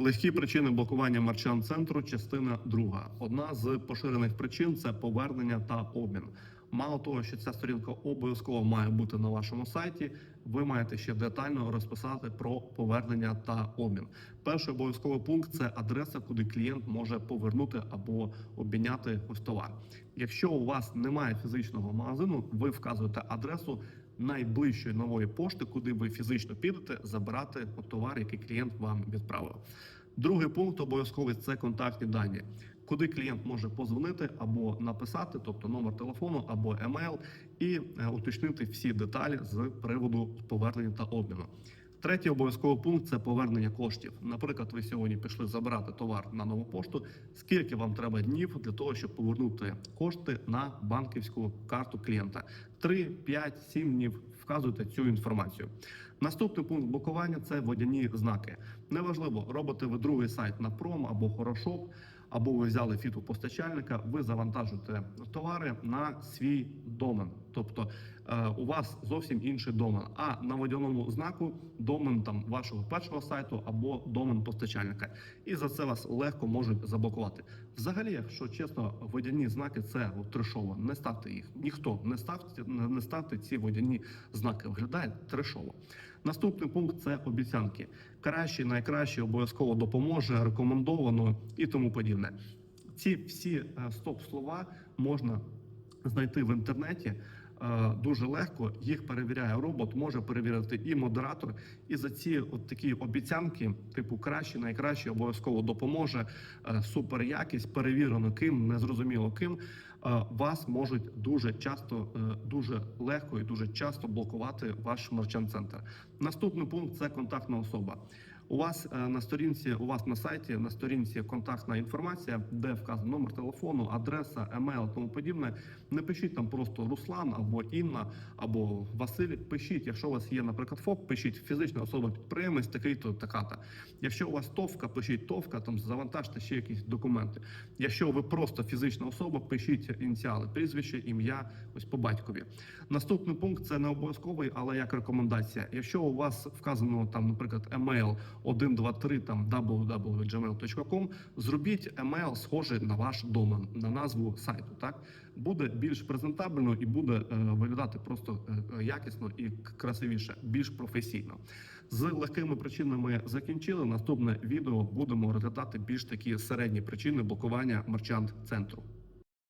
Легкі причини блокування марчан центру, частина друга. Одна з поширених причин це повернення та обмін. Мало того, що ця сторінка обов'язково має бути на вашому сайті. Ви маєте ще детально розписати про повернення та обмін. Перший обов'язковий пункт це адреса, куди клієнт може повернути або обміняти ось товар. Якщо у вас немає фізичного магазину, ви вказуєте адресу найближчої нової пошти, куди ви фізично підете забирати товар, який клієнт вам відправив. Другий пункт обов'язковий це контактні дані, куди клієнт може позвонити або написати, тобто номер телефону або емейл, і е, уточнити всі деталі з приводу повернення та обміну. Третій обов'язковий пункт це повернення коштів. Наприклад, ви сьогодні пішли забирати товар на нову пошту. Скільки вам треба днів для того, щоб повернути кошти на банківську карту клієнта? 3, 5, 7 днів. Вказуйте цю інформацію. Наступний пункт блокування це водяні знаки. Неважливо, робите ви другий сайт на пром або хорошоп, або ви взяли фітопостачальника, ви завантажуєте товари на свій домен. Тобто е, у вас зовсім інший домен. А на водяному знаку домен там вашого першого сайту або домен постачальника. І за це вас легко можуть заблокувати. Взагалі, якщо чесно, водяні знаки це трешово. Не ставте їх. Ніхто не ставте, не ставте ці водяні знаки. Виглядає трешово. Наступний пункт це обіцянки. Краще, найкраще обов'язково допоможе, рекомендовано і тому подібне. Ці всі стоп слова можна знайти в інтернеті. Е, Дуже легко їх перевіряє робот, може перевірити і модератор. І за ці от такі обіцянки, типу краще, найкраще, обов'язково допоможе. е, Супер якість, перевірено ким, незрозуміло ким. е, Вас можуть дуже часто, дуже легко і дуже часто блокувати ваш мерчант центр. Наступний пункт це контактна особа. У вас е, на сторінці, у вас на сайті на сторінці контактна інформація, де вказано номер телефону, адреса, емейл, тому подібне. Не пишіть там просто Руслан або Інна, або Василь. Пишіть, якщо у вас є, наприклад, ФОП, пишіть фізична особа підприємець, такий то така-то. Якщо у вас товка, пишіть товка, там завантажте ще якісь документи. Якщо ви просто фізична особа, пишіть ініціали, прізвище, ім'я, ось по батькові. Наступний пункт це не обов'язковий, але як рекомендація. Якщо у вас вказано там, наприклад, емейл 123 там www.gmail.com, зробіть емейл схожий на ваш домен, на назву сайту. Так буде більш презентабельно і буде е, виглядати просто е, якісно і красивіше, більш професійно. З легкими причинами закінчили. Наступне відео будемо розглядати більш такі середні причини блокування мерчант центру.